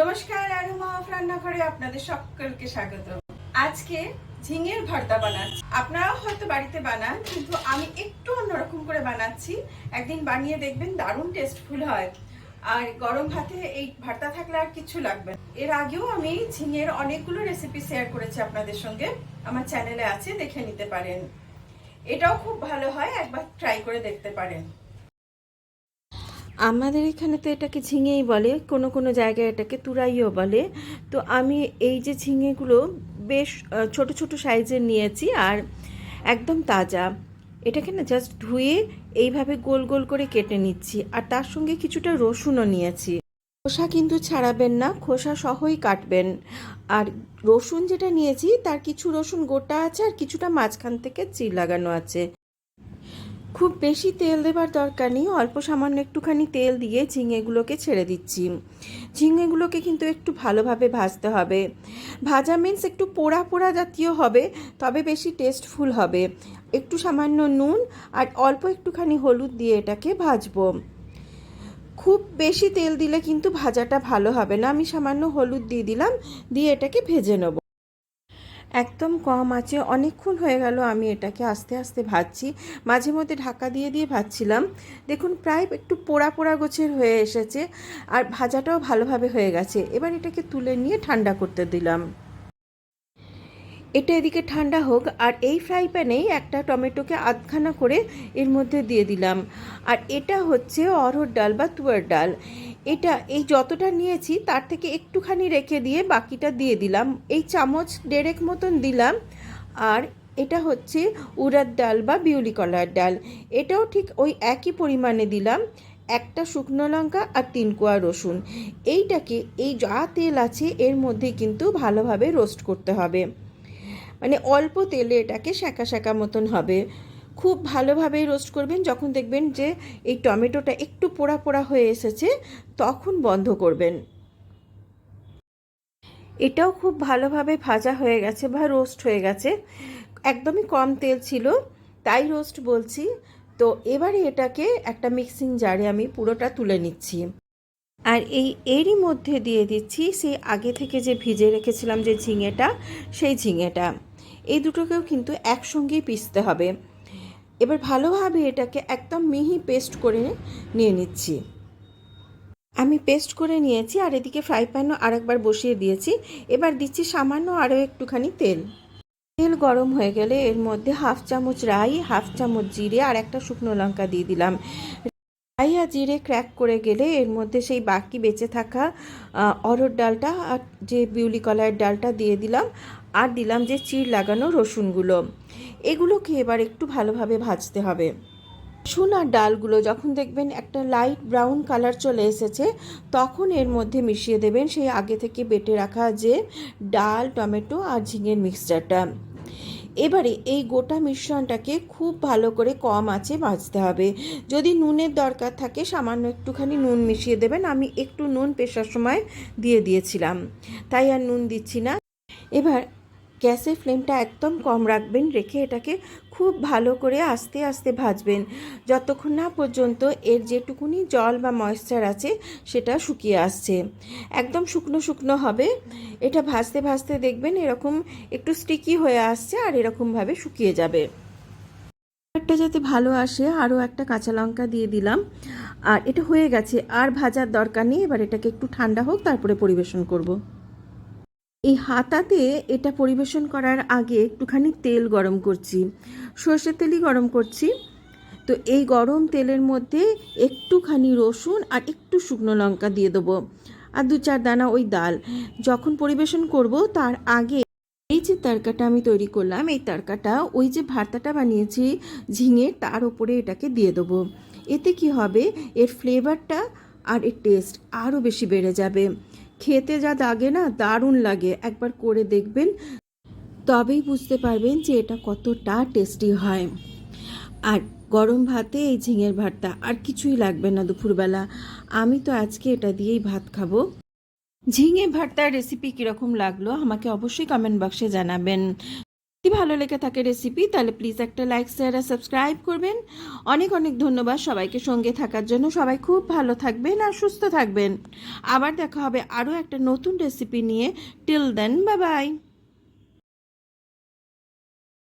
নমস্কার আরু মাহফ রান্নাঘরে আপনাদের সকলকে স্বাগত। আজকে ঝিঙের ভর্তা বানাচ্ছি। আপনারাও হয়তো বাড়িতে বানান, কিন্তু আমি একটু অন্যরকম করে বানাচ্ছি। একদিন বানিয়ে দেখবেন দারুণ টেস্টফুল হয়। আর গরম ভাতে এই ভর্তা থাকলে আর কিছু লাগবে। এর আগেও আমি ঝিঙের অনেকগুলো রেসিপি শেয়ার করেছি আপনাদের সঙ্গে। আমার চ্যানেলে আছে, দেখে নিতে পারেন। এটাও খুব ভালো হয়, একবার ট্রাই করে দেখতে পারেন। আমাদের এখানে তো এটাকে ঝিঙেই বলে, কোনো কোনো জায়গায় এটাকে তুরাইও বলে। তো আমি এই যে ঝিঙেগুলো বেশ ছোট ছোট সাইজের নিয়েছি আর একদম তাজা। এটাকে না জাস্ট ধুয়ে এইভাবে গোল গোল করে কেটে নিচ্ছি। আর তার সঙ্গে কিছুটা রসুনও নিয়েছি। খোসা কিন্তু ছাড়াবেন না, খোসা সহই কাটবেন। আর রসুন যেটা নিয়েছি, তার কিছু রসুন গোটা আছে আর কিছুটা মাঝখান থেকে চির লাগানো আছে। খুব বেশি তেল দেবার দরকার নেই, অল্প সামান্য একটুখানি তেল দিয়ে ঝিঙেগুলোকে ছেড়ে দিচ্ছি। ঝিঙেগুলোকে কিন্তু একটু ভালোভাবে ভাজতে হবে। ভাজা মিন্স একটু পোড়া পোড়া জাতীয় হবে, তবে বেশি টেস্টফুল হবে। একটু সামান্য নুন আর অল্প একটুখানি হলুদ দিয়ে এটাকে ভাজবো। খুব বেশি তেল দিলে কিন্তু ভাজাটা ভালো হবে না। আমি সামান্য হলুদ দিয়ে দিলাম, দিয়ে এটাকে ভেজে নেব। একদম কম আছে, অনেকক্ষণ হয়ে গেল আমি এটাকে আস্তে আস্তে ভাজছি। মাঝে মধ্যে ঢাকা দিয়ে দিয়ে ভাজছিলাম। দেখুন প্রায় একটু পোড়া পোড়া গোছের হয়ে এসেছে আর ভাজাটাও ভালোভাবে হয়ে গেছে। এবার এটাকে তুলে নিয়ে ঠান্ডা করতে দিলাম। এটা এদিকে ঠান্ডা হোক আর এই ফ্রাই প্যানেই একটা টমেটোকে আধখানা করে এর মধ্যে দিয়ে দিলাম। আর এটা হচ্ছে অরহর ডাল বা তুয়ার ডাল। এটা, এই যতটা নিয়েছি তার থেকে একটুখানি রেখে দিয়ে বাকিটা দিয়ে দিলাম। এই চামচ ডেরেক মতন দিলাম। আর এটা হচ্ছে উড়ার ডাল বা বিউলি কলার ডাল। এটাও ঠিক ওই একই পরিমাণে দিলাম। একটা শুকনো লঙ্কা আর তিন কোয়া রসুন। এইটাকে, এই যা তেল আছে এর মধ্যে কিন্তু ভালোভাবে রোস্ট করতে হবে। মানে অল্প তেলে এটাকে শাঁকা শাঁকা মতন হবে। খুব ভালোভাবে রোস্ট করবেন। যখন দেখবেন যে এই টমেটোটা একটু পোড়া পোড়া হয়ে এসেছে, তখন বন্ধ করবেন। এটাও খুব ভালোভাবে ভাজা হয়ে গেছে বা রোস্ট হয়ে গেছে। একদমই কম তেল ছিল, তাই রোস্ট বলছি। তো এবারে এটাকে একটা মিক্সিং জারে আমি পুরোটা তুলে নিচ্ছি। আর এই এরই মধ্যে দিয়ে দিচ্ছি সেই আগে থেকে যে ভিজে রেখেছিলাম যে ঝিঙেটা, সেই ঝিঙেটা। এই দুটোকেও কিন্তু একসঙ্গেই পিসতে হবে। এবার ভালোভাবে এটাকে একদম মিহি পেস্ট করে নিয়ে নিচ্ছি। আমি পেস্ট করে নিয়েছি আর এদিকে ফ্রাই প্যানও আরেকবার বসিয়ে দিয়েছি। এবার দিচ্ছি সামান্য আরও একটুখানি তেল। তেল গরম হয়ে গেলে এর মধ্যে হাফ চামচ রাই, হাফ চামচ জিরে আর একটা শুকনো লঙ্কা দিয়ে দিলাম। জিরে ক্র্যাক করে গেলে এর মধ্যে সেই বাকি বেঁচে থাকা আহ, অরহর ডালটা আর যে বিউলি কলার ডালটা দিয়ে দিলাম আর দিলাম যে চিড় লাগানো রসুনগুলো। এগুলোকে এবার একটু ভালোভাবে ভাজতে হবে। রসুন আর ডালগুলো যখন দেখবেন একটা লাইট ব্রাউন কালার চলে এসেছে তখন এর মধ্যে মিশিয়ে দেবেন সেই আগে থেকে বেটে রাখা যে ডাল টমেটো আর ঝিঙের মিক্সচারটা এবারে এই গোটা মিশ্রণটাকে খুব ভালো করে কম আঁচে ভাজতে হবে। যদি নুনের দরকার থাকে, সামান্য একটুখানি নুন মিশিয়ে দেবেন। আমি একটু নুন পেশার সময় দিয়ে দিয়েছিলাম। তাই আর নুন দিচ্ছি না। এবার গ্যাসের ফ্লেমটা একদম কম রাখবেন, রেখে এটাকে খুব ভালো করে আস্তে আস্তে ভাজবেন। যতক্ষণ না পর্যন্ত এর যেটুকুনি জল বা ময়েশ্চার আছে, সেটা শুকিয়ে আসছে। একদম শুকনো শুকনো হবে। এটা ভাজতে ভাজতে দেখবেন এরকম একটু স্টিকি হয়ে আসছে আর এরকমভাবে শুকিয়ে যাবে। একটা যাতে ভালো আসে, আরও একটা কাঁচা লঙ্কা দিয়ে দিলাম। আর এটা হয়ে গেছে, আর ভাজার দরকার নেই। এবার এটাকে একটু ঠান্ডা হোক, তারপরে পরিবেশন করব। এই হাতাতে এটা পরিবেশন করার আগে একটুখানি তেল গরম করছি। সর্ষের তেলই গরম করছি। তো এই গরম তেলের মধ্যে একটুখানি রসুন আর একটু শুকনো লঙ্কা দিয়ে দেবো। আর দু চার দানা ওই ডাল। যখন পরিবেশন করব, তার আগে এই যে তরকাটা আমি তৈরি করলাম, এই তরকাটা, ওই যে ভর্তাটা বানিয়েছি ঝিঙে, তার ওপরে এটাকে দিয়ে দেবো। এতে কি হবে? এর ফ্লেভারটা আর এর টেস্ট আরও বেশি বেড়ে যাবে। খেতে যা দাগে না, দারুণ লাগে। একবার করে দেখবেন, তবেই বুঝতে পারবেন যে এটা কতটা টেস্টি হয়। আর গরম ভাতে এই ঝিঙের ভাতটা আর কিছুই লাগবে না দুপুরবেলা। আমি তো আজকে এটা দিয়েই ভাত খাব। ঝিঙে ভর্তার রেসিপি কীরকম লাগল, আমাকে অবশ্যই কমেন্ট বক্সে জানাবেন। যদি ভালো লেগে থাকে রেসিপি তাহলে প্লিজ একটা লাইক শেয়ার আর সাবস্ক্রাইব করবেন। অনেক অনেক ধন্যবাদ সবাইকে সঙ্গে থাকার জন্য। সবাই খুব ভালো থাকবেন আর সুস্থ থাকবেন। আবার দেখা হবে আরও একটা নতুন রেসিপি নিয়ে। টিল দেন বা বাই